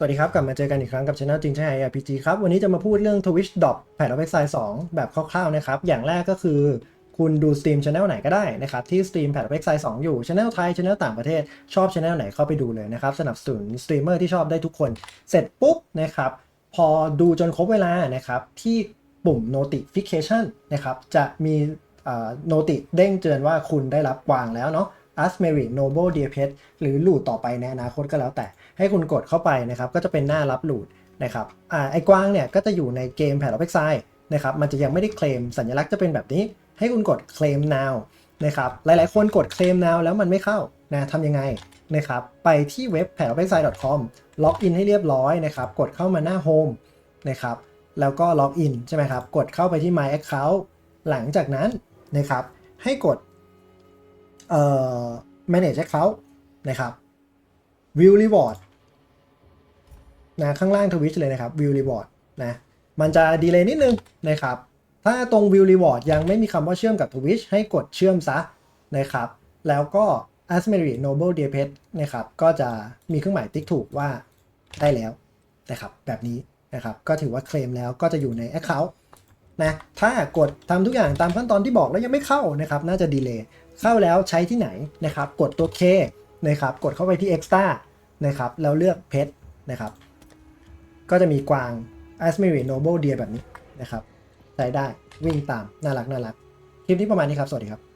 สวัสดีครับกลับมาเจอกันอีกครั้งกับช anel จริงใช่ไหม RPG ครับ วันนี้จะมาพูดเรื่อง Twitch Drop แผ่น of Exile 2แบบคร่าวๆนะครับ อย่างแรกก็คือคุณดูสตรีมช anel ไหนก็ได้นะครับ ที่สตรีมแผ่น of Exile 2อยู่ช anel ไทยช anel ต่างประเทศชอบช anel ไหนเข้าไปดูเลยนะครับ สนับสนุนสตรีมเมอร์ที่ชอบได้ทุกคน เสร็จปุ๊บนะครับพอดูจนครบเวลานะครับที่ปุ่ม notification นะครับจะมีโนติเด้งเตือนว่าคุณได้รับวางแล้วเนาะ a s m e r i Noble d e p e t หรือหลูดต่อไปในอนาคตก็แล้วแต่ ให้คุณกดเข้าไปนะครับก็จะเป็นหน้ารับหลูดนะครับอ่าไอ้กว้างเนี่ยก็จะอยู่ในเกมแผ่น of Exile นะครับมันจะยังไม่ได้เคลมสัญลักษณ์จะเป็นแบบนี้ ให้คุณกด claim now นะครับหลายๆ คนกด claim now แล้วมันไม่เข้านะทำยังไงนะครับไปที่เว็บ p a n of Exile com ล็อกอินให้เรียบร้อยนะครับกดเข้ามาหน้า home นะครับแล้วก็ล็อกอินใช่ไหมครับกดเข้าไปที่ my account หลังจากนั้นนะครับให้กด เอ่อ manage account นะครับ view reward นะข้างล่างทวิชเลยนะครับ view reward นะมันจะดีเลย์นิดนึงนะครับ ถ้าตรง view reward ยังไม่มีคำว่าเชื่อมกับ Twitch ให้กดเชื่อมซะนะครับ แล้วก็ a s m e r i Noble d e p e t นะครับก็จะมีเครื่องหมายติ๊กถูกว่าได้แล้วนะครับแบบนี้นะครับก็ถือว่าเคลมแล้วก็จะอยู่ใน Account นะถ้ากดทำทุกอย่างตามขั้นตอนที่บอกแล้วยังไม่เข้านะครับน่าจะดีเลย์เข้าแล้วใช้ที่ไหนนะครับกดตัว K นะครับกดเข้าไปที่ Extra นะครับแล้วเลือกเพชรนะครับก็จะมีกวาง a s m e r i Noble Deer แบบนี้นะครับใช้ได้วิ่งตามน่ารักน่ารักคลิปนี้ประมาณนี้ครับ สวัสดีครับ